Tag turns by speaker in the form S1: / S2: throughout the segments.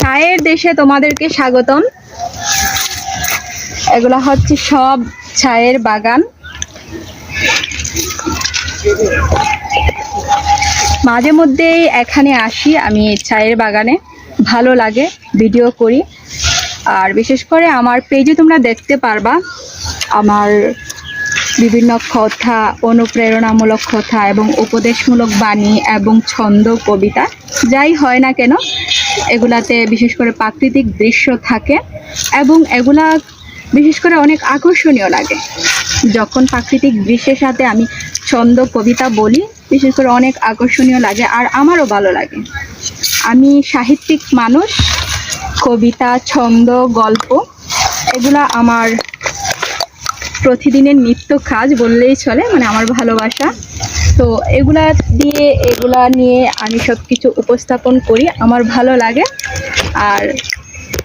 S1: চায়ের দেশে তোমাদেরকে স্বাগতম। এগুলা হচ্ছে সব চায়ের বাগান। মাঝে মধ্যেই এখানে আসি, আমি চায়ের বাগানে। ভালো লাগে, ভিডিও করি। আর বিশেষ করে আমার পেজে তোমরা দেখতে পারবা, আমার বিভিন্ন কথা, অনুপ্রেরণামূলক কথা এবং উপদেশমূলক বাণী এবং ছন্দ কবিতা, যাই হয় না কেন, এগুলাতে বিশেষ করে প্রাকৃতিক দৃশ্য থাকে এবং এগুলা বিশেষ করে অনেক আকর্ষণীয় লাগে। যখন প্রাকৃতিক দৃশ্যের সাথে আমি ছন্দ কবিতা বলি, বিশেষ করে অনেক আকর্ষণীয় লাগে আর আমারও ভালো লাগে। আমি সাহিত্যিক মানুষ, কবিতা, ছন্দ, গল্প, এগুলা আমার প্রতিদিনের নিত্য কাজ বললেই চলে মানে আমার ভালোবাসা। তো এগুলা দিয়ে, এগুলা নিয়ে আমি সব কিছু উপস্থাপন করি, আমার ভালো লাগে। আর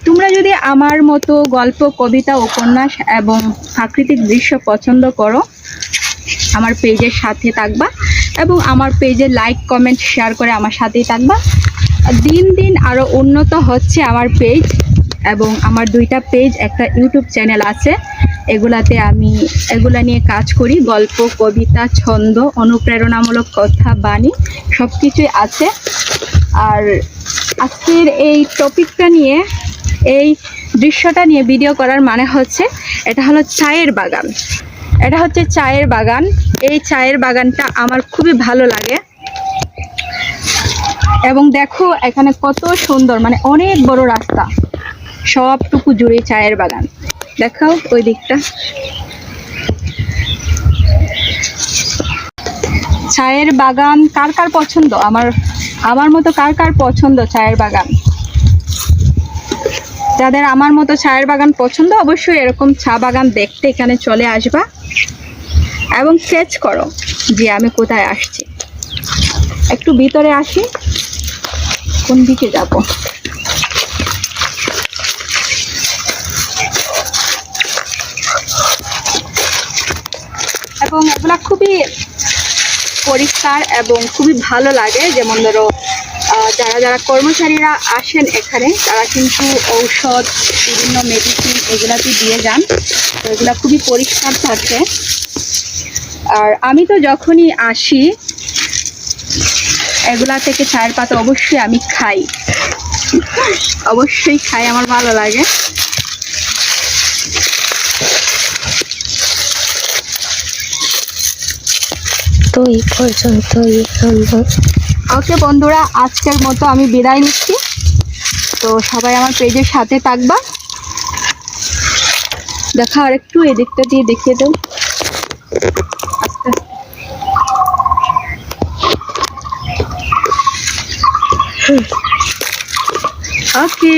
S1: তোমরা যদি আমার মতো গল্প, কবিতা, উপন্যাস এবং প্রাকৃতিক দৃশ্য পছন্দ করো, আমার পেজের সাথে থাকবা এবং আমার পেজে লাইক কমেন্ট শেয়ার করে আমার সাথেই থাকবা। দিন দিন আরও উন্নত হচ্ছে আমার পেজ। এবং আমার দুইটা পেজ একটা ইউটিউব চ্যানেল আছে। এগুলাতে আমি, এগুলা নিয়ে কাজ করি। গল্প, কবিতা, ছন্দ, অনুপ্রেরণামূলক কথা, বাণী সব কিছুই আছে। আর আজকের এই টপিকটা নিয়ে, এই দৃশ্যটা নিয়ে ভিডিও করার মানে হচ্ছে, এটা হলো চায়ের বাগান। এটা হচ্ছে চায়ের বাগান। এই চায়ের বাগানটা আমার খুবই ভালো লাগে। এবং দেখো, এখানে কত সুন্দর মানে অনেক বড় রাস্তা। সবটুকু জুড়ে চায়ের বাগান। দেখাও ওই দিকটা। চায়ের বাগান কার কার পছন্দ? আমার আমার মতো কার কার পছন্দ চায়ের বাগান? যাদের আমার মতো চায়ের বাগান পছন্দ, অবশ্যই এরকম চা বাগান দেখতে এখানে চলে আসবা এবং সেচ করো যে আমি কোথায় আসছি। একটু ভিতরে আসি, কোন দিকে যাব? এবং এগুলা খুবই পরিষ্কার এবং খুবই ভালো লাগে। যেমন ধরো যারা যারা কর্মচারীরা আসেন এখানে, তারা কিন্তু ঔষধ, বিভিন্ন মেডিসিন এগুলাতে দিয়ে যান। তো এগুলা খুবই পরিষ্কার থাকে। আর আমি তো যখনই আসি, এগুলা থেকে চায়ের পাতা অবশ্যই আমি খাই। অবশ্যই খাই, আমার ভালো লাগে।
S2: তো এই পর্যন্তই আমরা
S1: ওকে বন্ধুরা, আজকের মতো আমি বিদায় নিচ্ছি। তো সবাই আমার পেজের সাথে থাকবা। দেখা আর একটু এদিকটা দিয়ে দেখিয়ে দাও আস্তে। ওকে।